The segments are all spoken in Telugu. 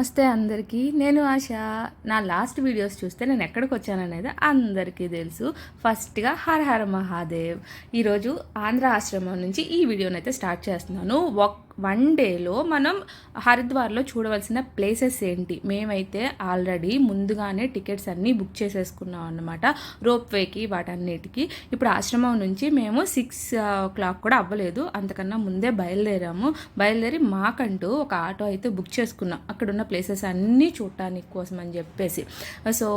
నమస్తే అందరికీ. నేను ఆశ. నా లాస్ట్ వీడియోస్ చూస్తే నేను ఎక్కడికి వచ్చాననేది అందరికీ తెలుసు. ఫస్ట్గా హర హర మహాదేవ్. ఈరోజు ఆంధ్ర ఆశ్రమం నుంచి ఈ వీడియోనైతే అయితే స్టార్ట్ చేస్తున్నాను. ఒక్క వన్ డేలో మనం హరిద్వార్లో చూడవలసిన ప్లేసెస్ ఏంటి? మేమైతే ఆల్రెడీ ముందుగానే టికెట్స్ అన్నీ బుక్ చేసేసుకున్నాం అనమాట రోప్వేకి వాటన్నిటికీ. ఇప్పుడు ఆశ్రమం నుంచి మేము సిక్స్ ఓ క్లాక్ కూడా అవ్వలేదు. అంతకన్నా ముందే బయలుదేరాము. బయలుదేరి మాకంటూ ఒక ఆటో అయితే బుక్ చేసుకున్నాం. అక్కడ ఉన్న ప్లేసెస్ అన్నీ చూడటానికి కోసం అని చెప్పేసి. So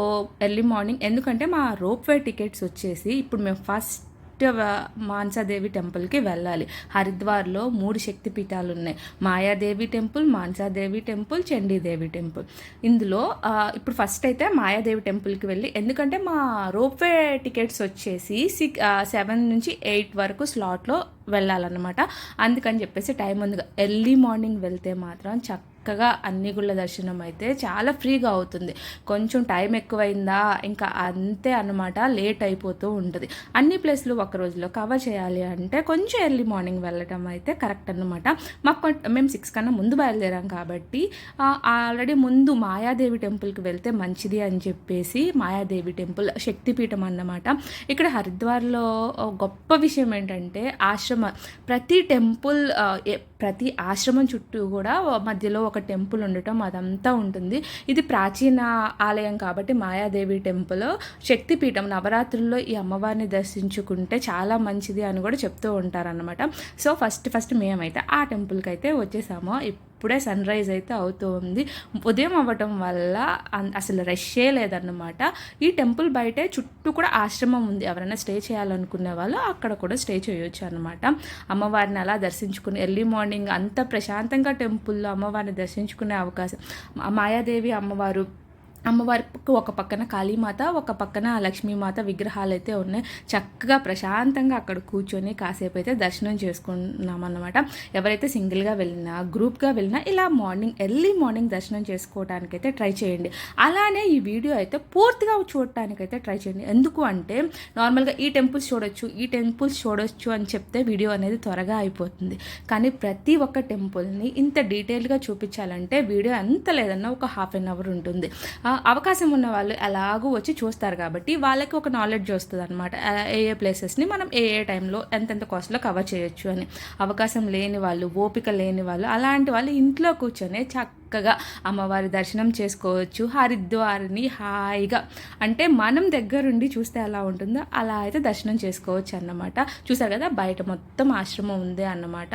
early morning. ఎందుకంటే మా రోప్వే టికెట్స్ వచ్చేసి ఇప్పుడు మేము ఫస్ట్ మాన్సాదేవి టెంపుల్కి వెళ్ళాలి. హరిద్వార్లో మూడు శక్తి పీఠాలు ఉన్నాయి Mayadevi temple Mansadevi temple Chandidevi temple. ఇందులో ఇప్పుడు ఫస్ట్ అయితే మాయాదేవి టెంపుల్కి వెళ్ళి ఎందుకంటే మా రోప్వే టికెట్స్ వచ్చేసి సిక్ సెవెన్ నుంచి ఎయిట్ వరకు స్లాట్లో వెళ్ళాలన్నమాట. అందుకని చెప్పేసి టైం ఉందిగా ఎర్లీ మార్నింగ్ వెళ్తే మాత్రం చక్క చక్కగా అన్ని గుళ్ళ దర్శనం అయితే చాలా ఫ్రీగా అవుతుంది. కొంచెం టైం ఎక్కువైందా ఇంకా అంతే అనమాట లేట్ అయిపోతూ ఉంటుంది. అన్ని ప్లేస్లు ఒక రోజులో కవర్ చేయాలి అంటే కొంచెం ఎర్లీ మార్నింగ్ వెళ్ళటం అయితే కరెక్ట్ అన్నమాట. మాకు మేము సిక్స్ కన్నా ముందు బయలుదేరాం కాబట్టి ఆల్రెడీ ముందు మాయాదేవి టెంపుల్కి వెళ్తే మంచిది అని చెప్పేసి మాయాదేవి టెంపుల్ శక్తిపీఠం అన్నమాట. ఇక్కడ హరిద్వార్లో గొప్ప విషయం ఏంటంటే ఆశ్రమ ప్రతి టెంపుల్ ప్రతి ఆశ్రమం చుట్టూ కూడా మధ్యలో ఒక టెంపుల్ ఉండటం అదంతా ఉంటుంది. ఇది ప్రాచీన ఆలయం కాబట్టి మాయాదేవి టెంపుల్. శక్తిపీఠం నవరాత్రుల్లో ఈ అమ్మవారిని దర్శించుకుంటే చాలా మంచిది అని కూడా చెప్తూ ఉంటారన్నమాట. సో ఫస్ట్ ఫస్ట్ మేమైతే ఆ టెంపుల్కి అయితే వచ్చేసాము. ఇప్పుడే సన్ రైజ్ అయితే అవుతూ ఉంది. ఉదయం అవ్వటం వల్ల అన్- అసలు రష్యే లేదన్నమాట. ఈ టెంపుల్ బయటే చుట్టూ కూడా ఆశ్రమం ఉంది. ఎవరైనా స్టే చేయాలనుకునే వాళ్ళు అక్కడ కూడా స్టే చేయొచ్చు అనమాట అమ్మవారిని అలా దర్శించుకుని ఎర్లీ మార్నింగ్ అంత ప్రశాంతంగా టెంపుల్లో అమ్మవారిని దర్శించుకునే అవకాశం మాయాదేవి అమ్మవారు అమ్మవారికి ఒక పక్కన కాళీమాత ఒక పక్కన లక్ష్మీమాత విగ్రహాలు అయితే ఉన్నాయి. చక్కగా ప్రశాంతంగా అక్కడ కూర్చొని కాసేపు అయితే దర్శనం చేసుకున్నాం అన్నమాట ఎవరైతే సింగిల్గా వెళ్ళినా గ్రూప్గా వెళ్ళినా ఇలా మార్నింగ్ ఎర్లీ మార్నింగ్ దర్శనం చేసుకోవడానికి అయితే ట్రై చేయండి. అలానే ఈ వీడియో అయితే పూర్తిగా చూడటానికి అయితే ట్రై చేయండి. ఎందుకు అంటే నార్మల్గా ఈ టెంపుల్స్ చూడొచ్చు ఈ టెంపుల్స్ చూడొచ్చు అని చెప్తే వీడియో అనేది త్వరగా అయిపోతుంది. కానీ ప్రతి ఒక్క టెంపుల్ని ఇంత డీటెయిల్గా చూపించాలంటే వీడియో ఎంత లేదన్నా ఒక హాఫ్ అన్ అవర్ ఉంటుంది. ఆ, అవకాశం ఉన్న వాళ్ళు ఎలాగూ వచ్చి చూస్తారు కాబట్టి వాళ్ళకి ఒక నాలెడ్జ్ వస్తుంది అనమాట ఏ ఏ ప్లేసెస్ని మనం ఏ ఏ టైంలో ఎంతెంత కాస్ట్లో కవర్ చేయొచ్చు అని. అవకాశం లేని వాళ్ళు ఓపిక లేని వాళ్ళు అలాంటి వాళ్ళు ఇంట్లో కూర్చొని చక్క చక్కగా అమ్మవారి దర్శనం చేసుకోవచ్చు. హరిద్వారిని హాయిగా. అంటే మనం దగ్గరుండి చూస్తే ఎలా ఉంటుందో అలా అయితే దర్శనం చేసుకోవచ్చు అన్నమాట. చూసారు కదా బయట మొత్తం ఆశ్రమం ఉంది అన్నమాట.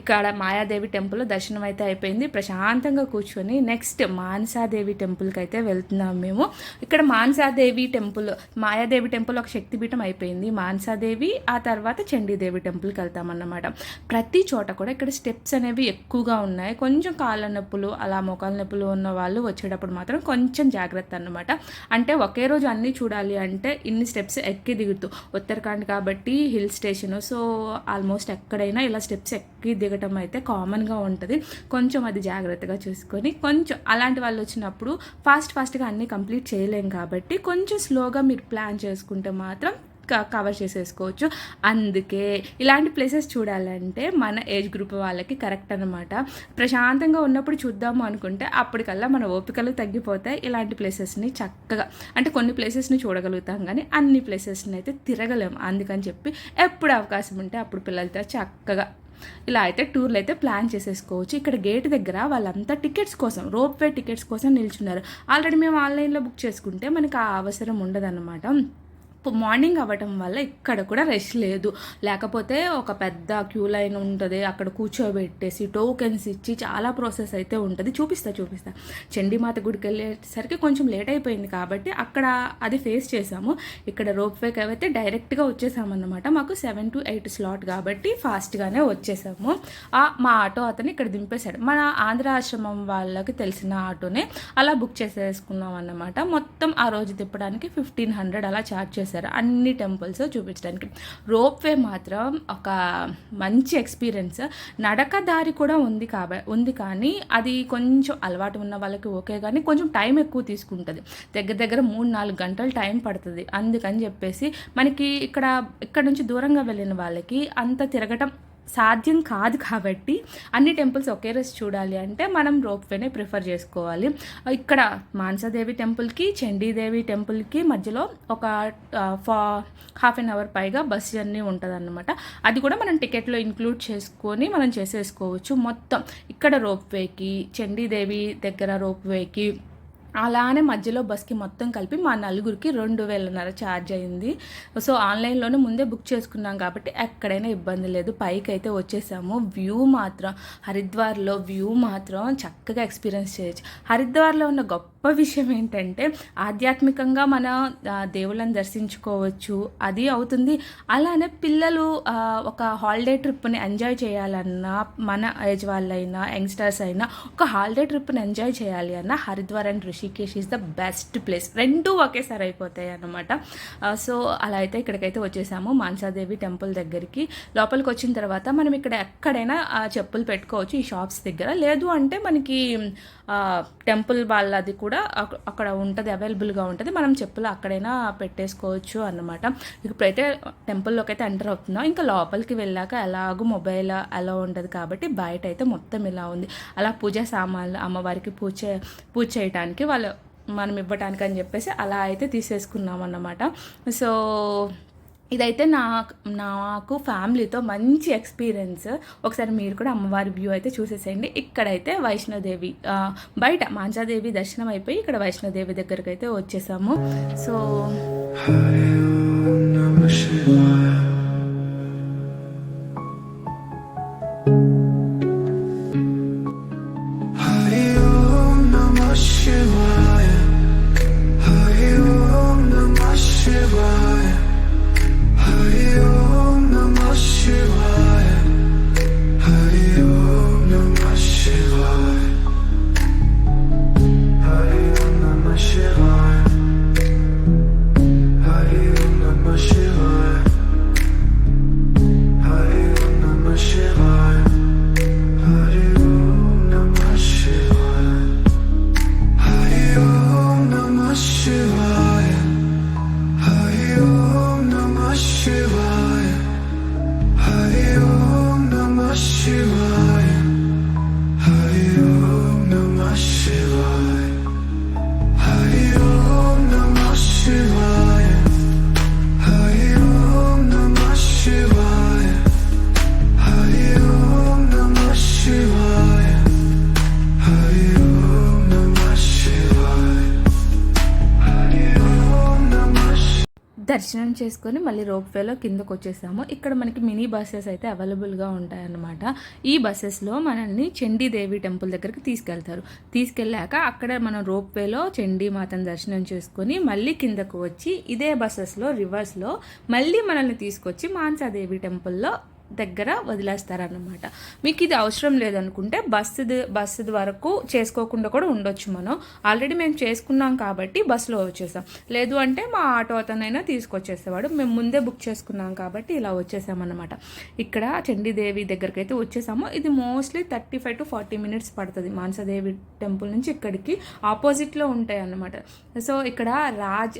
ఇక్కడ మాయాదేవి టెంపుల్ దర్శనం అయితే అయిపోయింది. ప్రశాంతంగా కూర్చొని నెక్స్ట్ మానసాదేవి టెంపుల్కి అయితే వెళ్తున్నాం మేము. ఇక్కడ మానసాదేవి టెంపుల్ మాయాదేవి టెంపుల్ ఒక శక్తిపీఠం అయిపోయింది. మానసాదేవి ఆ తర్వాత చండీదేవి టెంపుల్కి వెళ్తామన్నమాట ప్రతి చోట కూడా ఇక్కడ స్టెప్స్ అనేవి ఎక్కువగా ఉన్నాయి. కొంచెం కాళ్ళ నొప్పులు అలా మోకాల నొప్పులు ఉన్న వాళ్ళు వచ్చేటప్పుడు మాత్రం కొంచెం జాగ్రత్త అనమాట అంటే ఒకే రోజు అన్నీ చూడాలి అంటే ఇన్ని స్టెప్స్ ఎక్కి దిగుతూ ఉత్తరాఖండ్ కాబట్టి హిల్ స్టేషన్. సో ఆల్మోస్ట్ ఎక్కడైనా ఇలా స్టెప్స్ ఎక్కి దిగటం అయితే కామన్గా ఉంటుంది. కొంచెం అది జాగ్రత్తగా చూసుకొని కొంచెం అలాంటి వాళ్ళు వచ్చినప్పుడు ఫాస్ట్ ఫాస్ట్గా అన్నీ కంప్లీట్ చేయలేం కాబట్టి కొంచెం స్లోగా మీరు ప్లాన్ చేసుకుంటే మాత్రం కవర్ చేసేసుకోవచ్చు. అందుకే ఇలాంటి ప్లేసెస్ చూడాలంటే మన ఏజ్ గ్రూప్ వాళ్ళకి కరెక్ట్ అనమాట ప్రశాంతంగా ఉన్నప్పుడు చూద్దాము అనుకుంటే అప్పటికల్లా మన ఓపికలు తగ్గిపోతాయి. ఇలాంటి ప్లేసెస్ని చక్కగా అంటే కొన్ని ప్లేసెస్ని చూడగలుగుతాం కానీ అన్ని ప్లేసెస్ని అయితే తిరగలేము అందుకని చెప్పి ఎప్పుడు అవకాశం ఉంటే అప్పుడు పిల్లలతో చక్కగా ఇలా అయితే టూర్లు అయితే ప్లాన్ చేసేసుకోవచ్చు. ఇక్కడ గేట్ దగ్గర వాళ్ళంతా టికెట్స్ కోసం రోప్ వే టికెట్స్ కోసం నిల్చున్నారు. ఆల్రెడీ మేము ఆన్లైన్లో బుక్ చేసుకుంటే మనకి ఆ అవసరం ఉండదన్నమాట. మార్నింగ్ అవ్వటం వల్ల ఇక్కడ కూడా రష్ లేదు. లేకపోతే ఒక పెద్ద క్యూ లైన్ ఉంటుంది అక్కడ కూర్చోబెట్టేసి టోకెన్స్ ఇచ్చి చాలా ప్రాసెస్ అయితే ఉంటుంది. చూపిస్తా చూపిస్తా. చండీమాత గుడికి వెళ్ళేసరికి కొంచెం లేట్ అయిపోయింది కాబట్టి అక్కడ అది ఫేస్ చేసాము ఇక్కడ రోప్ వేకి అయితే డైరెక్ట్గా వచ్చేసామన్నమాట. మాకు సెవెన్ టు ఎయిట్ స్లాట్ కాబట్టి ఫాస్ట్గానే వచ్చేసాము. మా ఆటో అతను ఇక్కడ దింపేశాడు. మన ఆంధ్ర ఆశ్రమం వాళ్ళకి తెలిసిన ఆటోనే అలా బుక్ చేసేసుకున్నాం అన్నమాట మొత్తం ఆ రోజు తిప్పడానికి ఫిఫ్టీన్ హండ్రెడ్ అలా ఛార్జ్ చేశారు. అన్ని టెంపుల్స్ చూపించడానికి. రోప్ వే మాత్రం ఒక మంచి ఎక్స్పీరియన్స్. నడక దారి కూడా ఉంది కాబ ఉంది కానీ అది కొంచెం అలవాటు ఉన్న వాళ్ళకి ఓకే కానీ కొంచెం టైం ఎక్కువ తీసుకుంటుంది. దగ్గర దగ్గర మూడు నాలుగు గంటలు టైం పడుతుంది. అందుకని చెప్పేసి మనకి ఇక్కడ ఇక్కడ నుంచి దూరంగా వెళ్ళిన వాళ్ళకి అంత తిరగటం సాధ్యం కాదు కాబట్టి అన్ని టెంపుల్స్ ఒకే రోజు చూడాలి అంటే మనం రోప్ వేనే ప్రిఫర్ చేసుకోవాలి. ఇక్కడ మానసాదేవి టెంపుల్కి చండీదేవి టెంపుల్కి మధ్యలో ఒక ఫా హాఫ్ అన్ అవర్ పైగా బస్ జర్నీ ఉంటుంది అనమాట అది కూడా మనం టికెట్లో ఇంక్లూడ్ చేసుకొని మనం చేసేసుకోవచ్చు. మొత్తం ఇక్కడ రోప్ వేకి చండీదేవి దగ్గర రోప్ వేకి అలానే మధ్యలో బస్కి మొత్తం కలిపి మా నలుగురికి రెండు వేలన్నర ఛార్జ్ అయింది. సో ఆన్లైన్లోనే ముందే బుక్ చేసుకున్నాం కాబట్టి ఎక్కడైనా ఇబ్బంది లేదు. పైకి అయితే వచ్చేసాము. వ్యూ మాత్రం హరిద్వార్లో వ్యూ మాత్రం చక్కగా ఎక్స్పీరియన్స్ చేయొచ్చు. హరిద్వార్లో ఉన్న గొప్ప విషయం ఏంటంటే ఆధ్యాత్మికంగా మన దేవుళ్ళని దర్శించుకోవచ్చు. అది అవుతుంది. అలానే పిల్లలు ఒక హాలిడే ట్రిప్ని ఎంజాయ్ చేయాలన్నా మన ఏజ్ వాళ్ళైనా యంగ్స్టర్స్ అయినా ఒక హాలిడే ట్రిప్ని ఎంజాయ్ చేయాలి అన్న Haridwar and Rishi Rishikesh is the best place రెండు ఒకేసారి అయిపోతాయి అనమాట సో అలా అయితే ఇక్కడికైతే వచ్చేసాము మాన్సాదేవి టెంపుల్ దగ్గరికి. లోపలికి వచ్చిన తర్వాత మనం ఇక్కడ ఎక్కడైనా చెప్పులు పెట్టుకోవచ్చు ఈ షాప్స్ దగ్గర. లేదు అంటే మనకి టెంపుల్ వాళ్ళది కూడా అక్కడ ఉంటుంది అవైలబుల్గా ఉంటుంది. మనం చెప్పులు అక్కడైనా పెట్టేసుకోవచ్చు అన్నమాట. ఇప్పుడైతే టెంపుల్లోకి అయితే ఎంటర్ అవుతున్నాం. ఇంకా లోపలికి వెళ్ళాక ఎలాగో మొబైల్ అలా ఉండదు కాబట్టి బయట అయితే మొత్తం ఇలా ఉంది. అలా పూజ సామాన్లు అమ్మవారికి పూజ పూజ చేయడానికి వాళ్ళు మనం ఇవ్వటానికి అని చెప్పేసి అలా అయితే తీసేసుకున్నాం అన్నమాట సో ఇదైతే నా నాకు ఫ్యామిలీతో మంచి ఎక్స్పీరియన్స్. ఒకసారి మీరు కూడా అమ్మవారి వ్యూ అయితే చూసేసేయండి. ఇక్కడైతే వైష్ణోదేవి బయట మాంజాదేవి దర్శనం అయిపోయి ఇక్కడ వైష్ణోదేవి దగ్గరకు అయితే వచ్చేసాము. సో shiver దర్శనం చేసుకొని మళ్ళీ రోప్ వేలో కిందకు వచ్చేసాము ఇక్కడ మనకి మినీ బస్సెస్ అయితే అవైలబుల్గా ఉంటాయన్నమాట. ఈ బస్సెస్లో మనల్ని చండీదేవి టెంపుల్ దగ్గరికి తీసుకెళ్తారు. తీసుకెళ్ళాక అక్కడ మనం రోప్ వేలో చండీ మాతను దర్శనం చేసుకొని మళ్ళీ కిందకు వచ్చి ఇదే బస్సెస్లో రివర్స్లో మళ్ళీ మనల్ని తీసుకొచ్చి మాన్సాదేవి టెంపుల్లో దగ్గర వదిలేస్తారనమాట మీకు ఇది అవసరం లేదనుకుంటే బస్సు బస్సు వరకు చేసుకోకుండా కూడా ఉండొచ్చు మనం. ఆల్రెడీ మేము చేసుకున్నాం కాబట్టి బస్సులో వచ్చేసాం. లేదు అంటే మా ఆటో అతనైనా తీసుకొచ్చేసేవాడు. మేము ముందే బుక్ చేసుకున్నాం కాబట్టి ఇలా వచ్చేసామన్నమాట. ఇక్కడ చండీదేవి దగ్గరికి అయితే వచ్చేసాము. ఇది mostly thirty five to forty minutes పడుతుంది. మానసదేవి టెంపుల్ నుంచి ఇక్కడికి ఆపోజిట్లో ఉంటాయి అన్నమాట సో ఇక్కడ రాజ్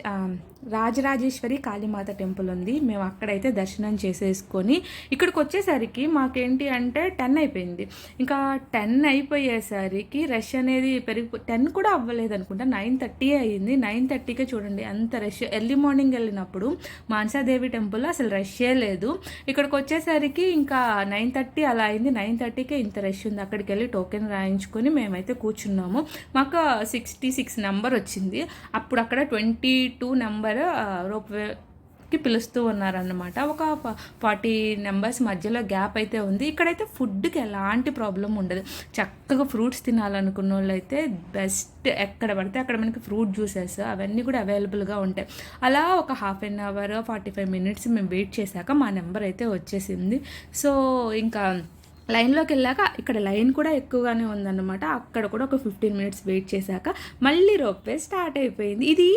రాజరాజేశ్వరి కాళీమాత టెంపుల్ ఉంది. మేము అక్కడైతే దర్శనం చేసేసుకొని ఇక్కడికి వచ్చేసరికి మాకేంటి అంటే టెన్ అయిపోయింది. ఇంకా టెన్ అయిపోయేసరికి రష్ అనేది పెరిగి టెన్ కూడా అవ్వలేదు అనుకుంటా నైన్ థర్టీ అయ్యింది నైన్ థర్టీకే చూడండి అంత రష్. ఎర్లీ మార్నింగ్ వెళ్ళినప్పుడు మాన్సాదేవి టెంపుల్ అసలు రష్యే లేదు. ఇక్కడికి వచ్చేసరికి ఇంకా నైన్ థర్టీ అలా అయింది. నైన్ థర్టీకే ఇంత రష్ ఉంది. అక్కడికి వెళ్ళి టోకెన్ రాయించుకొని మేమైతే కూర్చున్నాము. మాకు సిక్స్టీ సిక్స్ నెంబర్ వచ్చింది. అప్పుడు అక్కడ ట్వంటీ టూ నెంబర్ రోప్కి పిలుస్తూ ఉన్నారన్నమాట. ఒక ఫార్టీ నెంబర్స్ మధ్యలో గ్యాప్ అయితే ఉంది. ఇక్కడైతే ఫుడ్కి ఎలాంటి ప్రాబ్లం ఉండదు. చక్కగా ఫ్రూట్స్ తినాలనుకున్న వాళ్ళు అయితే బెస్ట్ ఎక్కడ పడితే అక్కడ మనకి ఫ్రూట్ జ్యూసెస్ అవన్నీ కూడా అవైలబుల్గా ఉంటాయి. అలా ఒక half an hour forty five minutes మేము వెయిట్ చేశాక మా నెంబర్ అయితే వచ్చేసింది. సో ఇంకా లైన్లోకి వెళ్ళాక ఇక్కడ లైన్ కూడా ఎక్కువగానే ఉందన్నమాట. అక్కడ కూడా ఒక ఫిఫ్టీన్ మినిట్స్ వెయిట్ చేశాక మళ్ళీ రోప్వే స్టార్ట్ అయిపోయింది. ఇది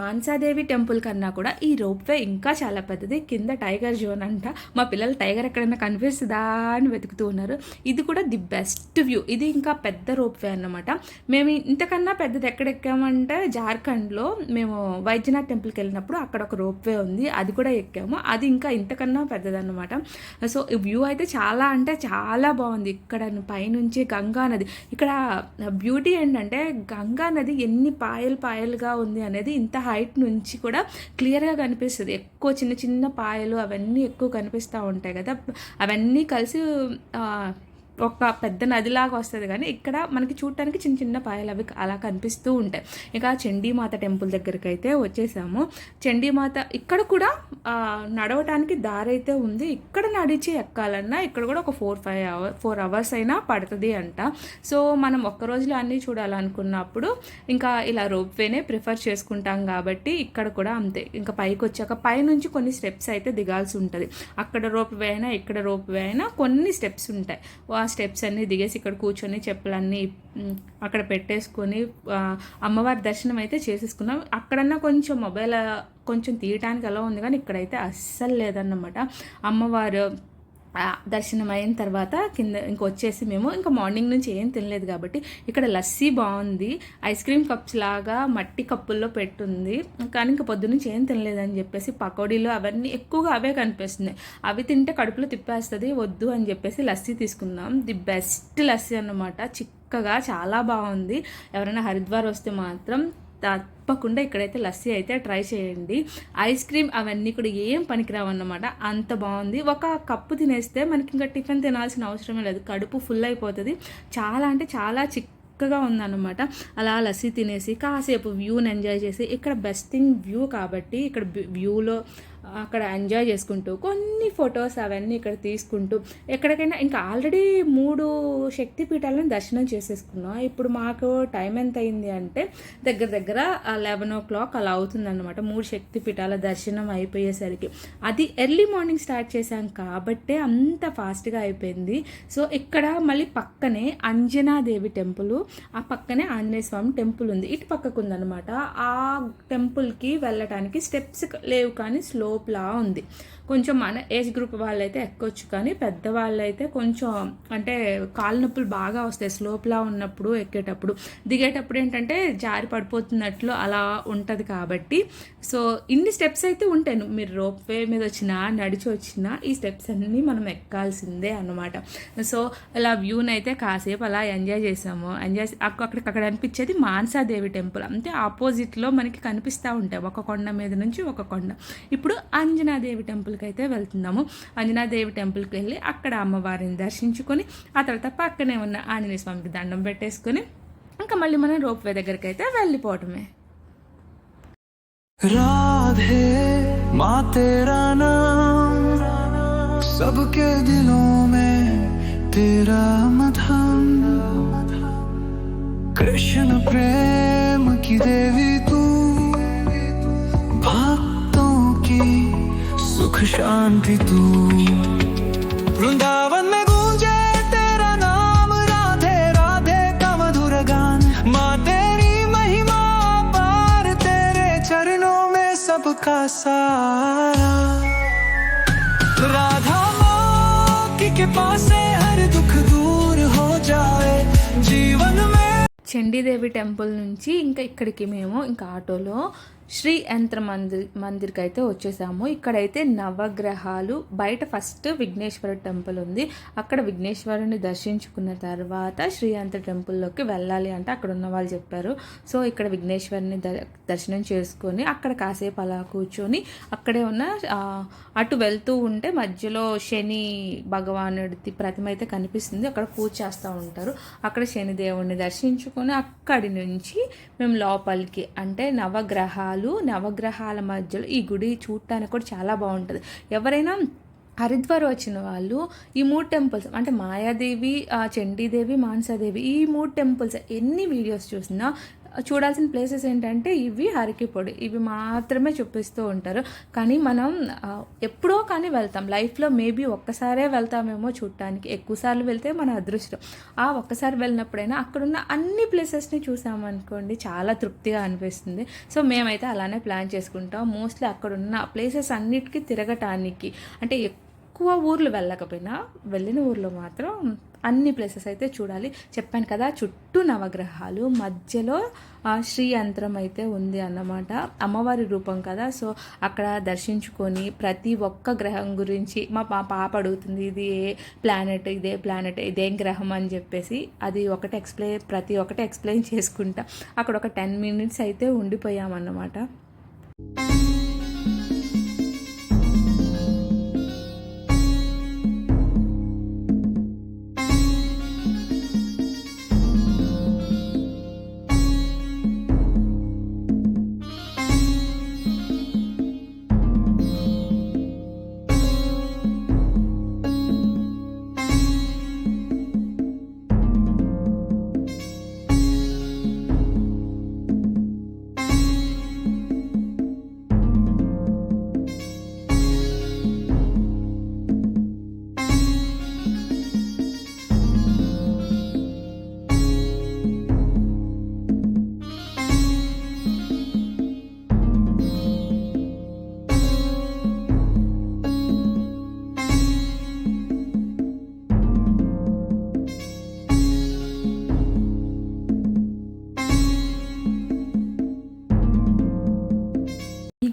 మాన్సాదేవి టెంపుల్ కన్నా కూడా ఈ రోప్వే ఇంకా చాలా పెద్దది. కింద టైగర్ జోన్ అంట. మా పిల్లలు టైగర్ ఎక్కడైనా కనిపిస్తుందా అని వెతుకుతూ ఉన్నారు. ఇది కూడా ది బెస్ట్ వ్యూ. ఇది ఇంకా పెద్ద రోప్వే అన్నమాట. మేము ఇంతకన్నా పెద్దది ఎక్కడ ఎక్కామంటే జార్ఖండ్లో మేము వైద్యనాథ్ టెంపుల్కి వెళ్ళినప్పుడు అక్కడ ఒక రోప్వే ఉంది. అది కూడా ఎక్కాము. అది ఇంకా ఇంతకన్నా పెద్దదన్నమాట. సో ఈ వ్యూ అయితే చాలా అంటే చాలా బాగుంది. ఇక్కడ పైనుంచి గంగా నది. ఇక్కడ బ్యూటీ ఏంటంటే గంగా నది ఎన్ని పాయలు పాయలుగా ఉంది అనేది ఇంత హైట్ నుంచి కూడా క్లియర్గా కనిపిస్తుంది. ఎక్కువ చిన్న చిన్న పాయలు అవన్నీ ఎక్కువ కనిపిస్తూ ఉంటాయి కదా. అవన్నీ కలిసి ఒక పెద్ద నదిలాగా వస్తుంది కానీ ఇక్కడ మనకి చూడటానికి చిన్న చిన్న పాయలు అవి అలా కనిపిస్తూ ఉంటాయి. ఇక చండీమాత టెంపుల్ దగ్గరికి అయితే వచ్చేసాము. చండీమాత ఇక్కడ కూడా నడవటానికి దారి అయితే ఉంది. ఇక్కడ నడిచి ఎక్కాలన్నా ఇక్కడ కూడా ఒక four five hour four hours అయినా పడుతుంది అంట. సో మనం ఒక్క రోజులో అన్నీ చూడాలనుకున్నప్పుడు ఇంకా ఇలా రోప్వేనే ప్రిఫర్ చేసుకుంటాం కాబట్టి ఇక్కడ కూడా అంతే. ఇంకా పైకి వచ్చాక పైనుంచి కొన్ని స్టెప్స్ అయితే దిగాల్సి ఉంటుంది. అక్కడ రోప్ వే అయినా ఇక్కడ రోప్ వే అయినా కొన్ని స్టెప్స్ ఉంటాయి. స్టెప్స్ అన్నీ దిగేసి ఇక్కడ కూర్చొని చెప్పులన్నీ అక్కడ పెట్టేసుకొని అమ్మవారి దర్శనం అయితే చేసేసుకున్నాం. అక్కడన్నా కొంచెం మొబైల్ కొంచెం తీయటానికి అలా ఉంది కానీ ఇక్కడైతే అస్సలు లేదన్నమాట. అమ్మవారు దర్శనం అయిన తర్వాత కింద ఇంక వచ్చేసి మేము ఇంకా మార్నింగ్ నుంచి ఏం తినలేదు కాబట్టి ఇక్కడ లస్సీ బాగుంది. ఐస్ క్రీమ్ కప్స్ లాగా మట్టి కప్పుల్లో పెట్టుంది. కానీ ఇంకా పొద్దునుంచి ఏం తినలేదని చెప్పేసి పకోడీలు అవన్నీ ఎక్కువగా అవే కనిపిస్తున్నాయి. అవి తింటే కడుపులో తిప్పేస్తుంది వద్దు అని చెప్పేసి లస్సీ తీసుకున్నాం ది బెస్ట్ లస్సీ అన్నమాట. చిక్కగా చాలా బాగుంది. ఎవరైనా హరిద్వార్ వస్తే మాత్రం తప్పకుండా ఇక్కడైతే లస్సీ అయితే ట్రై చేయండి. ఐస్ క్రీమ్ అవన్నీ కూడా ఏం పనికిరావన్నమాట. అంత బాగుంది. ఒక కప్పు తినేస్తే మనకి ఇంకా టిఫిన్ తినాల్సిన అవసరమే లేదు. కడుపు ఫుల్ అయిపోతుంది. చాలా అంటే చాలా చిక్కగా ఉందన్నమాట. అలా లస్సీ తినేసి కాసేపు వ్యూని ఎంజాయ్ చేసి ఇక్కడ బెస్ట్ థింగ్ వ్యూ కాబట్టి ఇక్కడ వ్యూలో అక్కడ ఎంజాయ్ చేసుకుంటూ కొన్ని ఫొటోస్ అవన్నీ ఇక్కడ తీసుకుంటూ ఎక్కడికైనా ఇంకా ఆల్రెడీ మూడు శక్తి పీఠాలను దర్శనం చేసేసుకున్నాం. ఇప్పుడు మాకు టైం ఎంత అయింది అంటే దగ్గర దగ్గర లెవెన్ ఓ క్లాక్ అలా అవుతుందన్నమాట. మూడు శక్తి పీఠాల దర్శనం అయిపోయేసరికి. అది ఎర్లీ మార్నింగ్ స్టార్ట్ చేశాం కాబట్టే అంత ఫాస్ట్గా అయిపోయింది. సో ఇక్కడ మళ్ళీ పక్కనే అంజనాదేవి టెంపుల్ ఆ పక్కనే ఆంజనేయ స్వామి టెంపుల్ ఉంది. ఇటు పక్కకు ఉందన్నమాట ఆ టెంపుల్కి వెళ్ళటానికి స్టెప్స్ లేవు కానీ స్లో స్లోప్లా ఉంది. కొంచెం మన ఏజ్ గ్రూప్ వాళ్ళైతే ఎక్కొచ్చు కానీ పెద్దవాళ్ళు అయితే కొంచెం అంటే కాళ్ళ నొప్పులు బాగా వస్తాయి స్లోప్లా ఉన్నప్పుడు ఎక్కేటప్పుడు. దిగేటప్పుడు ఏంటంటే జారి పడిపోతున్నట్లు అలా ఉంటుంది కాబట్టి. సో ఇన్ని స్టెప్స్ అయితే ఉంటాయి. మీరు రోప్ వే మీద వచ్చినా నడిచి వచ్చినా ఈ స్టెప్స్ అన్నీ మనం ఎక్కాల్సిందే అన్నమాట. సో అలా వ్యూని అయితే కాసేపు అలా ఎంజాయ్ చేసాము. ఎంజాయ్ అక్కడికి అక్కడ అనిపించేది మాన్సాదేవి టెంపుల్. అంటే ఆపోజిట్లో మనకి కనిపిస్తూ ఉంటాయి. ఒక కొండ మీద నుంచి ఒక కొండ. ఇప్పుడు అంజనాదేవి టెంపుల్కి అయితే వెళ్తున్నాము అంజనాదేవి టెంపుల్కి వెళ్ళి అక్కడ అమ్మవారిని దర్శించుకొని ఆ తర్వాత పక్కనే ఉన్న ఆంజనేయ స్వామికి దండం పెట్టేసుకొని ఇంకా మళ్ళీ మనం రోప్ వే దగ్గరికి అయితే వెళ్ళిపోవటమే राधे माँ तेरा नाम सबके दिलों में तेरा मधम कृष्ण प्रेम की देवी सुख शांति तू वृंदावन में गूंजे तेरा नाम राधे राधे का मधुर गान माँ तेरी महिमा पार तेरे चरणों में सबका सारा राधा माँ की कृपा से हर दुख दूर हो जाए जीवन में చండీదేవి టెంపుల్ నుంచి ఇంకా ఇక్కడికి మేము ఇంకా ఆటోలో శ్రీ యంత్ర మందిర్ మందిర్కి అయితే వచ్చేసాము. ఇక్కడైతే నవగ్రహాలు బయట ఫస్ట్ విఘ్నేశ్వర టెంపుల్ ఉంది. అక్కడ విఘ్నేశ్వరుని దర్శించుకున్న తర్వాత శ్రీ యంత్ర టెంపుల్లోకి వెళ్ళాలి అంటే అక్కడ ఉన్న వాళ్ళు చెప్పారు. సో ఇక్కడ విఘ్నేశ్వరుని దర్శనం చేసుకొని అక్కడ కాసేపు అలా కూర్చొని అక్కడే ఉన్న అటు వెళ్తూ ఉంటే మధ్యలో శని భగవానుడి ప్రతిమ అయితే కనిపిస్తుంది. అక్కడ పూజ చేస్తూ ఉంటారు. అక్కడ శని దేవుణ్ణి దర్శించుకొని అక్కడి నుంచి మేము లోపలికి అంటే నవగ్రహాలు నవగ్రహాల మధ్యలో ఈ గుడి చూడటానికి కూడా చాలా బాగుంటుంది. ఎవరైనా హరిద్వార్ వచ్చిన వాళ్ళు ఈ మూడు టెంపుల్స్ అంటే మాయాదేవి ఆ, చండీదేవి మానసాదేవి ఈ మూడు టెంపుల్స్ ఎన్ని వీడియోస్ చూసినా చూడాల్సిన ప్లేసెస్ ఏంటంటే ఇవి హరికి పొడి. ఇవి మాత్రమే చూపిస్తూ ఉంటారు. కానీ మనం ఎప్పుడో కానీ వెళ్తాం. లైఫ్లో మేబీ ఒక్కసారే వెళ్తామేమో చూడటానికి ఎక్కువసార్లు వెళ్తే మన అదృష్టం. ఆ ఒక్కసారి వెళ్ళినప్పుడైనా అక్కడున్న అన్ని ప్లేసెస్ని చూసామనుకోండి చాలా తృప్తిగా అనిపిస్తుంది. సో మేమైతే అలానే ప్లాన్ చేసుకుంటాం. మోస్ట్లీ అక్కడున్న ప్లేసెస్ అన్నిటికీ తిరగటానికి. అంటే ఎక్కువ ఊర్లు వెళ్ళకపోయినా వెళ్ళిన ఊర్లో మాత్రం అన్ని ప్లేసెస్ అయితే చూడాలి. చెప్పాను కదా చుట్టూ నవగ్రహాలు మధ్యలో శ్రీ యంత్రం అయితే ఉంది అన్నమాట. అమ్మవారి రూపం కదా సో అక్కడ దర్శించుకొని ప్రతి ఒక్క గ్రహం గురించి మా మా పాప అడుగుతుంది ఇది ఏ ప్లానెట్ ఇదే ప్లానెట్ ఇదేం గ్రహం అని చెప్పేసి అది ఒకటి ఎక్స్ప్లెయిన్ ప్రతి ఒక్కటి ఎక్స్ప్లెయిన్ చేసుకుంటా. అక్కడ ఒక టెన్ మినిట్స్ అయితే ఉండిపోయామన్నమాట.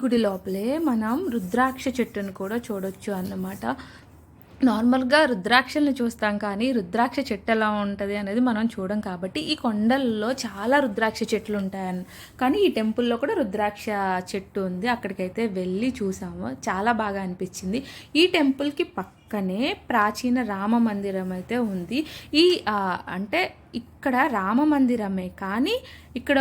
గుడి లోపలే మనం రుద్రాక్ష చెట్టును కూడా చూడొచ్చు అన్నమాట. నార్మల్గా రుద్రాక్షల్ని చూస్తాం కానీ రుద్రాక్ష చెట్టు ఎలా ఉంటుంది అనేది మనం చూడం కాబట్టి ఈ కొండల్లో చాలా రుద్రాక్ష చెట్లు ఉంటాయని. కానీ ఈ టెంపుల్లో కూడా రుద్రాక్ష చెట్టు ఉంది. అక్కడికైతే వెళ్ళి చూసాము. చాలా బాగా అనిపించింది. ఈ టెంపుల్కి పక్కనే ప్రాచీన రామ మందిరం అయితే ఉంది. ఈ అంటే ఇక్కడ రామ మందిరమే కానీ ఇక్కడ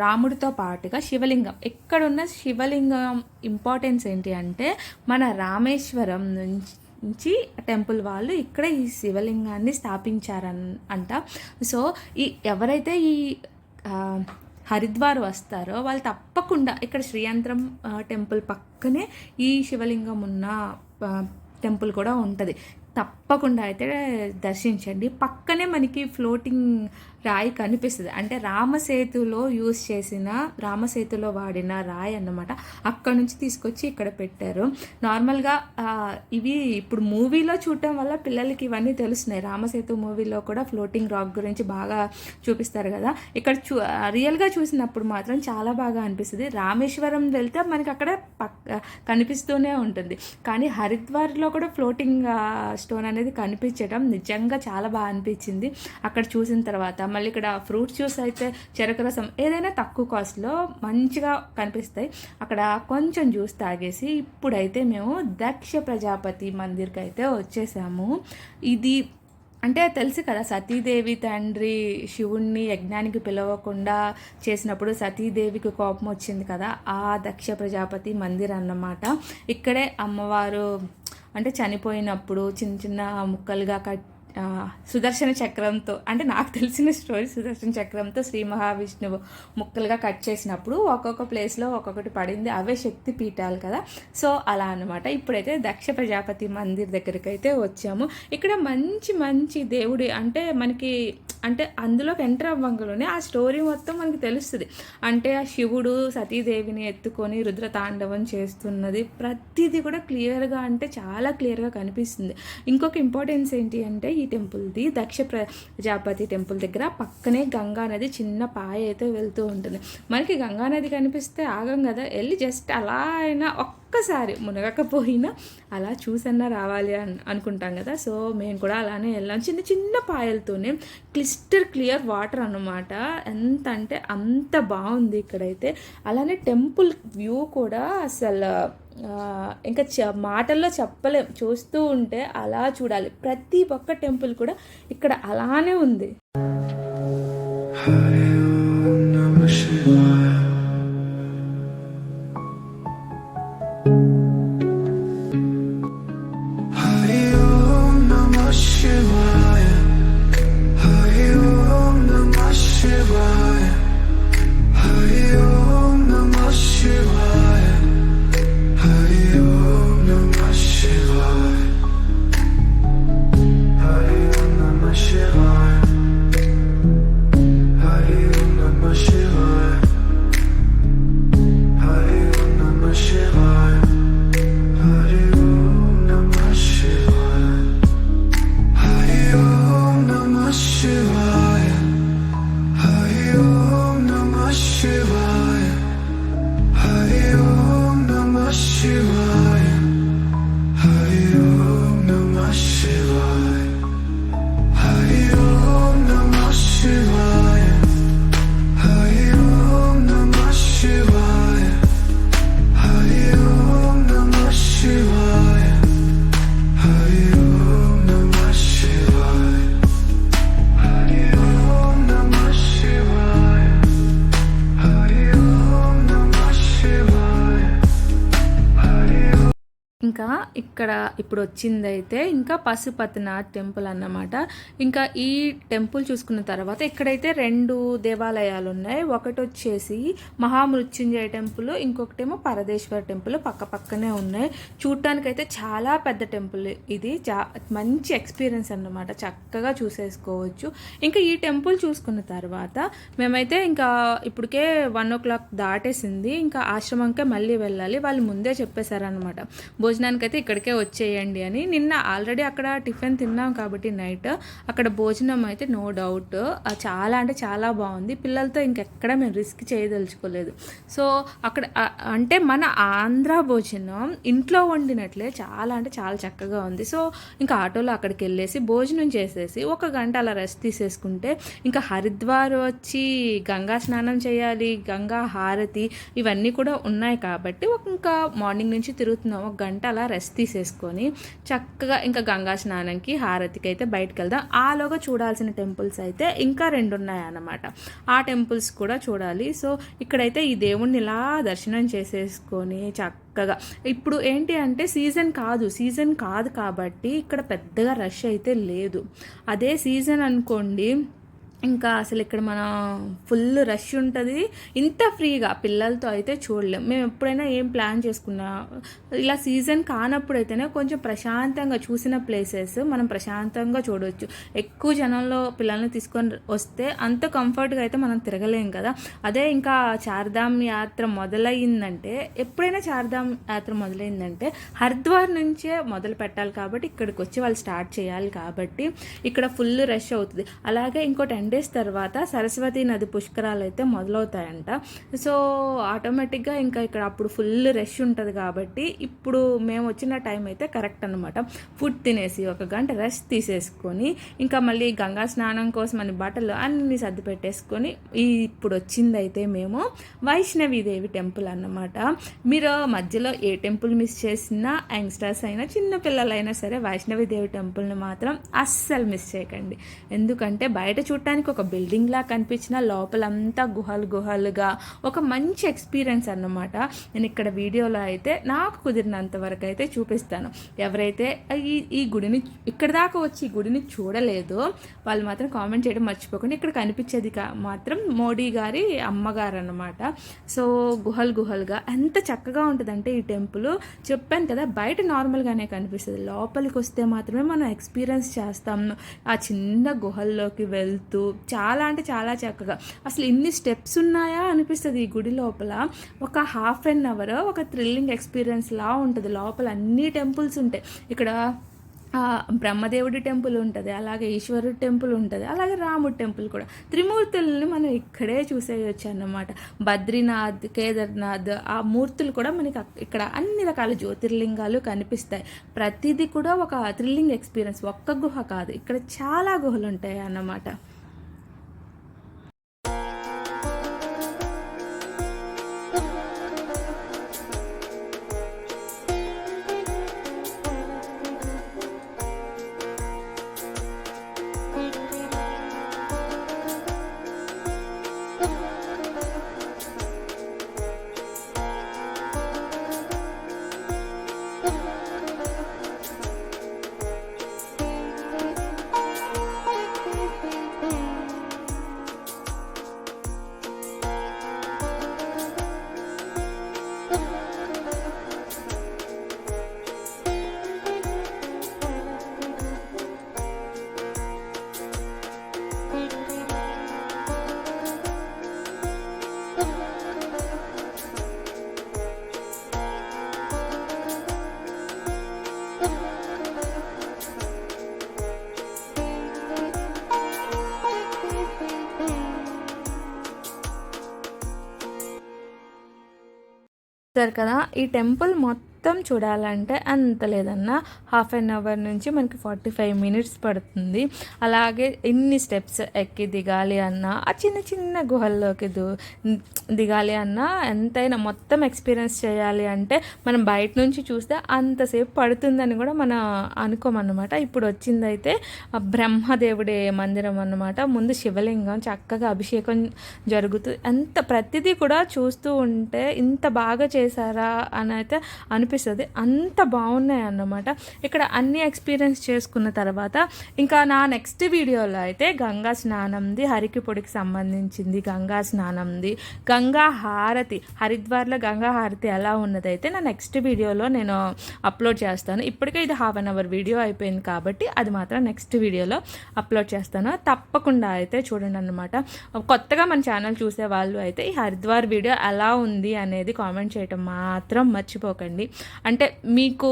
రాముడితో పాటుగా శివలింగం. ఎక్కడున్న శివలింగం ఇంపార్టెన్స్ ఏంటి అంటే మన రామేశ్వరం నుంచి నుంచి టెంపుల్ వాళ్ళు ఇక్కడ ఈ శివలింగాన్ని స్థాపించారన్ అంట. సో ఈ ఎవరైతే ఈ హరిద్వార్ వస్తారో వాళ్ళు తప్పకుండా ఇక్కడ శ్రీయంత్రం టెంపుల్ పక్కనే ఈ శివలింగం ఉన్న టెంపుల్ కూడా ఉంటుంది. తప్పకుండా అయితే దర్శించండి. పక్కనే మనకి ఫ్లోటింగ్ రాయి కనిపిస్తుంది. అంటే రామసేతులో యూస్ చేసిన రామసేతులో వాడిన రాయి అన్నమాట అక్కడ నుంచి తీసుకొచ్చి ఇక్కడ పెట్టారు. నార్మల్గా ఇవి ఇప్పుడు మూవీలో చూడటం వల్ల పిల్లలకి ఇవన్నీ తెలుస్తున్నాయి. రామసేతు మూవీలో కూడా ఫ్లోటింగ్ రాక్ గురించి బాగా చూపిస్తారు కదా. ఇక్కడ చూ రియల్గా చూసినప్పుడు మాత్రం చాలా బాగా అనిపిస్తుంది. రామేశ్వరం వెళ్తే మనకి అక్కడ పక్క కనిపిస్తూనే ఉంటుంది. కానీ హరిద్వార్లో కూడా ఫ్లోటింగ్ స్టోన్ అనేది కనిపించడం నిజంగా చాలా బాగా అనిపించింది. అక్కడ చూసిన తర్వాత మళ్ళీ ఇక్కడ ఫ్రూట్ జ్యూస్ అయితే చెరకు రసం ఏదైనా తక్కువ కాస్ట్లో మంచిగా కనిపిస్తాయి. అక్కడ కొంచెం జ్యూస్ తాగేసి ఇప్పుడైతే మేము దక్ష ప్రజాపతి మందిర్కి అయితే వచ్చేసాము. ఇది అంటే తెలుసు కదా సతీదేవి తండ్రి శివుణ్ణి యజ్ఞానికి పిలవకుండా చేసినప్పుడు సతీదేవికి కోపం వచ్చింది కదా ఆ దక్ష ప్రజాపతి మందిర్ అన్నమాట. ఇక్కడే అమ్మవారు అంటే చనిపోయినప్పుడు చిన్న చిన్న ముక్కలుగా కట్ సుదర్శన చక్రంతో అంటే నాకు తెలిసిన స్టోరీ సుదర్శన చక్రంతో శ్రీ మహావిష్ణువు ముక్కలుగా కట్ చేసినప్పుడు ఒక్కొక్క ప్లేస్లో ఒక్కొక్కటి పడింది. అవే శక్తి పీఠాలు కదా. సో అలా అనమాట ఇప్పుడైతే దక్ష ప్రజాపతి మందిర్ దగ్గరికి అయితే వచ్చాము. ఇక్కడ మంచి మంచి దేవుడి అంటే మనకి అంటే అందులోకి ఎంటర్ అవ్వంగలోనే ఆ స్టోరీ మొత్తం మనకి తెలుస్తుంది. అంటే ఆ శివుడు సతీదేవిని ఎత్తుకొని రుద్ర తాండవం చేస్తున్నది. ప్రతిదీ కూడా క్లియర్గా అంటే చాలా క్లియర్గా కనిపిస్తుంది. ఇంకొక ఇంపార్టెన్స్ ఏంటి అంటే ఈ టెంపుల్ది దక్ష ప్రజాపతి టెంపుల్ దగ్గర పక్కనే గంగా నది చిన్న పాయ అయితే వెళ్తూ ఉంటుంది. మనకి గంగా నది కనిపిస్తే ఆగం కదా. వెళ్ళి జస్ట్ అలా అయినా ఒక్కసారి మునగకపోయినా అలా చూసన్నా రావాలి అని అనుకుంటాం కదా. సో మేము కూడా అలానే వెళ్ళాం. చిన్న చిన్న పాయలతోనే క్లిస్టర్ క్లియర్ వాటర్ అన్నమాట. ఎంత అంటే అంత బాగుంది ఇక్కడైతే. అలానే టెంపుల్ వ్యూ కూడా అసలు ఇంకా చ మాటల్లో చెప్పలేం. చూస్తూ ఉంటే అలా చూడాలి. ప్రతి ఒక్క టెంపుల్ కూడా ఇక్కడ అలానే ఉంది. హరి ఓం Namah శివాయ ఇక్కడ ఇప్పుడు వచ్చిందైతే ఇంకా పశుపతినాథ్ టెంపుల్ అన్నమాట. ఇంకా ఈ టెంపుల్ చూసుకున్న తర్వాత ఇక్కడైతే రెండు దేవాలయాలు ఉన్నాయి ఒకటి వచ్చేసి మహామృత్యుంజయ టెంపుల్ ఇంకొకటేమో పరదేశ్వర టెంపుల్ పక్క పక్కనే ఉన్నాయి. చూడటానికైతే చాలా పెద్ద టెంపుల్ ఇది. చా మంచి ఎక్స్పీరియన్స్ అన్నమాట. చక్కగా చూసేసుకోవచ్చు. ఇంకా ఈ టెంపుల్ చూసుకున్న తర్వాత మేమైతే ఇంకా ఇప్పటికే వన్ ఓ క్లాక్ దాటేసింది. ఇంకా ఆశ్రమంకే మళ్ళీ వెళ్ళాలి. వాళ్ళు ముందే చెప్పేశారనమాట భోజనానికి అయితే ఇక్కడికే వచ్చేయండి అని నిన్న ఆల్రెడీ అక్కడ టిఫిన్ తిన్నాం కాబట్టి నైట్. అక్కడ భోజనం అయితే నో డౌట్. చాలా అంటే చాలా బాగుంది. పిల్లలతో ఇంకెక్కడ మేము రిస్క్ చేయదలుచుకోలేదు. సో అక్కడ అంటే మన ఆంధ్ర భోజనం ఇంట్లో వండినట్లే చాలా అంటే చాలా చక్కగా ఉంది. సో ఇంకా ఆటోలో అక్కడికి వెళ్ళేసి భోజనం చేసేసి ఒక గంట అలా రెస్ట్ తీసేసుకుంటే ఇంకా హరిద్వార్ వచ్చి గంగా స్నానం చేయాలి గంగా హారతి ఇవన్నీ కూడా ఉన్నాయి కాబట్టి ఒక ఇంకా మార్నింగ్ నుంచి తిరుగుతున్నాం. ఒక గంట అలా రెస్ట్ తీసేసుకొని చక్కగా ఇంకా గంగా స్నానంకి హారతికి అయితే బయటకు వెళ్దాం ఆలోగా చూడాల్సిన టెంపుల్స్ అయితే ఇంకా రెండు ఉన్నాయన్నమాట ఆ టెంపుల్స్ కూడా చూడాలి. సో ఇక్కడైతే ఈ దేవుణ్ణి ఇలా దర్శనం చేసేసుకొని చక్కగా ఇప్పుడు ఏంటి అంటే సీజన్ కాదు సీజన్ కాదు కాబట్టి ఇక్కడ పెద్దగా రష్ అయితే లేదు. అదే సీజన్ అనుకోండి ఇంకా అసలు ఇక్కడ మన ఫుల్ రష్ ఉంటుంది. ఇంత ఫ్రీగా పిల్లలతో అయితే చూడలేం. మేము ఎప్పుడైనా ఏం ప్లాన్ చేసుకున్నా ఇలా సీజన్ కానప్పుడు అయితేనే కొంచెం ప్రశాంతంగా చూసిన ప్లేసెస్ మనం ప్రశాంతంగా చూడవచ్చు ఎక్కువ జనంలో పిల్లల్ని తీసుకొని వస్తే అంత కంఫర్ట్గా అయితే మనం తిరగలేం కదా. అదే ఇంకా చార్ధామ్ యాత్ర మొదలయ్యిందంటే ఎప్పుడైనా చార్ధామ్ యాత్ర మొదలైందంటే హరిద్వార్ నుంచే మొదలు పెట్టాలి కాబట్టి ఇక్కడికి వచ్చి వాళ్ళు స్టార్ట్ చేయాలి కాబట్టి ఇక్కడ ఫుల్ రష్ అవుతుంది. అలాగే ఇంకో టెన్ డేస్ తర్వాత సరస్వతి నది పుష్కరాలు అయితే మొదలవుతాయంట. సో ఆటోమేటిక్గా ఇంకా ఇక్కడ అప్పుడు ఫుల్ రష్ ఉంటుంది కాబట్టి ఇప్పుడు మేము వచ్చిన టైం అయితే కరెక్ట్ అనమాట ఫుడ్ తినేసి ఒక గంట రెస్ట్ తీసేసుకొని ఇంకా మళ్ళీ గంగా స్నానం కోసం అని బట్టలు అన్నీ సర్ది పెట్టేసుకొని ఈ ఇప్పుడు వచ్చిందైతే మేము వైష్ణవీదేవి టెంపుల్ అన్నమాట. మీరు మధ్యలో ఏ టెంపుల్ మిస్ చేసినా యంగ్స్టర్స్ అయినా చిన్న పిల్లలైనా సరే వైష్ణవీదేవి టెంపుల్ని మాత్రం అస్సలు మిస్ చేయకండి. ఎందుకంటే బయట చూడటానికి ఒక బిల్డింగ్ లా కనిపించిన లోపలంతా గుహలు గుహలుగా ఒక మంచి ఎక్స్పీరియన్స్ అన్నమాట. నేను ఇక్కడ వీడియోలో అయితే నాకు కుదిరినంత వరకు అయితే చూపిస్తాను. ఎవరైతే ఈ ఈ గుడిని ఇక్కడ దాకా వచ్చి ఈ గుడిని చూడలేదో వాళ్ళు మాత్రం కామెంట్ చేయడం మర్చిపోకుండా. ఇక్కడ కనిపించేది కా- మాత్రం మోడీ గారి అమ్మగారు అన్నమాట. సో గుహలు గుహలుగా ఎంత చక్కగా ఉంటుందంటే ఈ టెంపుల్ చెప్పాను కదా బయట నార్మల్గానే కనిపిస్తుంది. లోపలికి వస్తే మాత్రమే మనం ఎక్స్పీరియన్స్ చేస్తాము ఆ చిన్న గుహల్లోకి వెళ్తూ చాలా అంటే చాలా చక్కగా. అసలు ఇన్ని స్టెప్స్ ఉన్నాయా అనిపిస్తుంది ఈ గుడి లోపల. ఒక హాఫ్ అన్ అవర్ ఒక థ్రిల్లింగ్ ఎక్స్పీరియన్స్ లా ఉంటుంది. లోపల అన్ని టెంపుల్స్ ఉంటాయి. ఇక్కడ బ్రహ్మదేవుడి టెంపుల్ ఉంటుంది అలాగే ఈశ్వరుడి టెంపుల్ ఉంటుంది అలాగే రాముడి టెంపుల్ కూడా. త్రిమూర్తులని మనం ఇక్కడే చూసేయచ్చు అన్నమాట బద్రీనాథ్ కేదార్నాథ్ ఆ మూర్తులు కూడా మనకి ఇక్కడ అన్ని రకాల జ్యోతిర్లింగాలు కనిపిస్తాయి. ప్రతిదీ కూడా ఒక థ్రిల్లింగ్ ఎక్స్పీరియన్స్ ఒక్క గుహ కాదు. ఇక్కడ చాలా గుహలు ఉంటాయి అన్నమాట చూస్తారు కదా ఈ టెంపుల్ మొత్తం మొత్తం చూడాలంటే అంత లేదన్నా హాఫ్ అన్ అవర్ నుంచి మనకి ఫార్టీ ఫైవ్ మినిట్స్ పడుతుంది. అలాగే ఇన్ని స్టెప్స్ ఎక్కి దిగాలి అన్నా ఆ చిన్న చిన్న గుహల్లోకి దు దిగాలి అన్నా ఎంతైనా మొత్తం ఎక్స్పీరియన్స్ చేయాలి అంటే మనం బయట నుంచి చూస్తే అంతసేపు పడుతుందని కూడా మనం అనుకోమన్నమాట. ఇప్పుడు వచ్చిందైతే బ్రహ్మదేవుడే మందిరం అన్నమాట. ముందు శివలింగం చక్కగా అభిషేకం జరుగుతుంది ఎంత ప్రతిదీ కూడా చూస్తూ ఉంటే ఇంత బాగా చేశారా అని అయితే అనిపి అనిపిస్తుంది. అంత బాగున్నాయి అన్నమాట ఇక్కడ అన్ని ఎక్స్పీరియన్స్ చేసుకున్న తర్వాత ఇంకా నా నెక్స్ట్ వీడియోలో అయితే గంగా స్నానంది హరికి పొడికి సంబంధించింది గంగా స్నానంది గంగా హారతి హరిద్వార్లో గంగా హారతి ఎలా ఉన్నదైతే నా నెక్స్ట్ వీడియోలో నేను అప్లోడ్ చేస్తాను. ఇప్పటికే ఇది హాఫ్ అన్ అవర్ వీడియో అయిపోయింది కాబట్టి అది మాత్రం నెక్స్ట్ వీడియోలో అప్లోడ్ చేస్తాను. తప్పకుండా అయితే చూడండి అనమాట కొత్తగా మన ఛానల్ చూసే వాళ్ళు అయితే ఈ హరిద్వార్ వీడియో ఎలా ఉంది అనేది కామెంట్ చేయటం మాత్రం మర్చిపోకండి. అంటే మీకు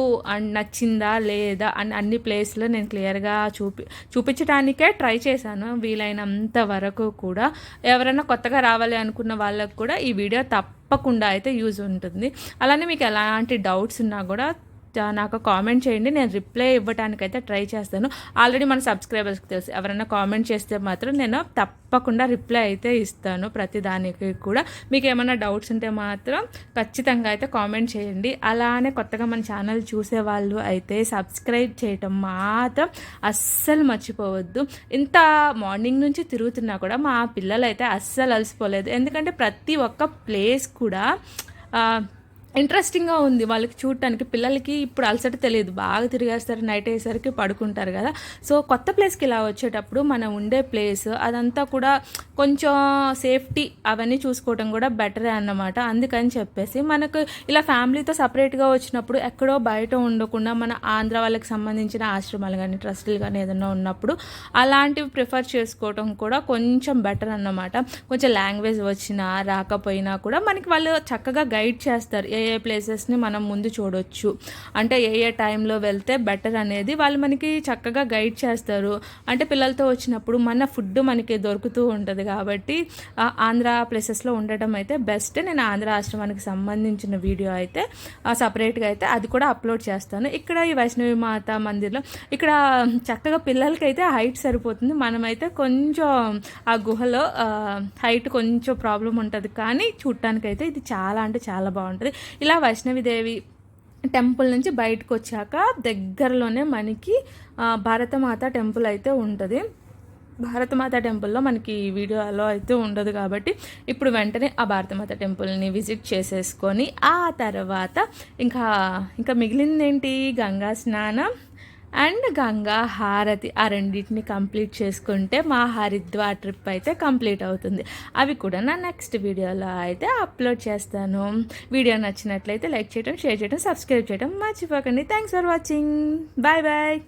నచ్చిందా లేదా అని అన్ని ప్లేస్లో నేను క్లియర్గా చూపి చూపించడానికే ట్రై చేశాను. వీలైనంత వరకు కూడా. ఎవరైనా కొత్తగా రావాలి అనుకున్న వాళ్ళకు కూడా ఈ వీడియో తప్పకుండా అయితే యూజ్ ఉంటుంది. అలానే మీకు ఎలాంటి డౌట్స్ ఉన్నా కూడా నాకు కామెంట్ చేయండి. నేను రిప్లై ఇవ్వడానికి అయితే ట్రై చేస్తాను. ఆల్రెడీ మన సబ్స్క్రైబర్స్కి తెలుసు. ఎవరైనా కామెంట్ చేస్తే మాత్రం నేను తప్పకుండా రిప్లై అయితే ఇస్తాను ప్రతి దానికి కూడా. మీకు ఏమైనా డౌట్స్ ఉంటే మాత్రం ఖచ్చితంగా అయితే కామెంట్ చేయండి. అలానే కొత్తగా మన ఛానల్ చూసే వాళ్ళు అయితే సబ్స్క్రైబ్ చేయటం మాత్రం అస్సలు మర్చిపోవద్దు. ఇంత మార్నింగ్ నుంచి తిరుగుతున్నా కూడా మా పిల్లలు అయితే అస్సలు అలసిపోలేదు. ఎందుకంటే ప్రతి ఒక్క ప్లేస్ కూడా ఇంట్రెస్టింగ్గా ఉంది. వాళ్ళకి చూడటానికి పిల్లలకి ఇప్పుడు అలసట తెలియదు. బాగా తిరిగేస్తారు నైట్ అయ్యేసరికి పడుకుంటారు కదా. సో కొత్త ప్లేస్కి ఇలా వచ్చేటప్పుడు మనం ఉండే ప్లేస్ అదంతా కూడా కొంచెం సేఫ్టీ అవన్నీ చూసుకోవడం కూడా బెటరే అన్నమాట. అందుకని చెప్పేసి మనకు ఇలా ఫ్యామిలీతో సపరేట్గా వచ్చినప్పుడు ఎక్కడో బయట ఉండకుండా మన ఆంధ్ర వాళ్ళకి సంబంధించిన ఆశ్రమాలు కానీ ట్రస్టులు కానీ ఏదైనా ఉన్నప్పుడు అలాంటివి ప్రిఫర్ చేసుకోవడం కూడా కొంచెం బెటర్ అన్నమాట. కొంచెం లాంగ్వేజ్ వచ్చినా రాకపోయినా కూడా మనకి వాళ్ళు చక్కగా గైడ్ చేస్తారు. ఏ ఏ ప్లేసెస్ని మనం ముందు చూడొచ్చు. అంటే ఏ ఏ టైంలో వెళ్తే బెటర్ అనేది వాళ్ళు మనకి చక్కగా గైడ్ చేస్తారు. అంటే పిల్లలతో వచ్చినప్పుడు మన ఫుడ్ మనకి దొరుకుతూ ఉంటుంది కాబట్టి ఆంధ్ర ప్లేసెస్లో ఉండటం అయితే బెస్ట్. నేను ఆంధ్ర ఆశ్రమానికి సంబంధించిన వీడియో అయితే సపరేట్గా అయితే అది కూడా అప్లోడ్ చేస్తాను. ఇక్కడ ఈ వైష్ణవి మాత మందిర్లో ఇక్కడ చక్కగా పిల్లలకి అయితే హైట్ సరిపోతుంది. మనమైతే కొంచెం ఆ గుహలో హైట్ కొంచెం ప్రాబ్లం ఉంటుంది కానీ చూడటానికైతే ఇది చాలా అంటే చాలా బాగుంటుంది. ఇలా వైష్ణవిదేవి టెంపుల్ నుంచి బయటకు వచ్చాక దగ్గరలోనే మనకి భారతమాత టెంపుల్ అయితే ఉంటుంది. భారతమాత టెంపుల్లో మనకి ఈ వీడియోలో అయితే ఉండదు కాబట్టి ఇప్పుడు వెంటనే ఆ భారతమాత టెంపుల్ని విజిట్ చేసేసుకొని ఆ తర్వాత ఇంకా ఇంకా మిగిలింది ఏంటి గంగా స్నానం. అండ్ గంగా హారతి ఆ రెండింటిని కంప్లీట్ చేసుకుంటే మా హరిద్వార్ ట్రిప్ అయితే కంప్లీట్ అవుతుంది. అవి కూడా నా నెక్స్ట్ వీడియోలో అయితే అప్లోడ్ చేస్తాను. వీడియో నచ్చినట్లయితే లైక్ చేయడం షేర్ చేయడం సబ్స్క్రైబ్ చేయడం మర్చిపోకండి. Thanks for watching bye bye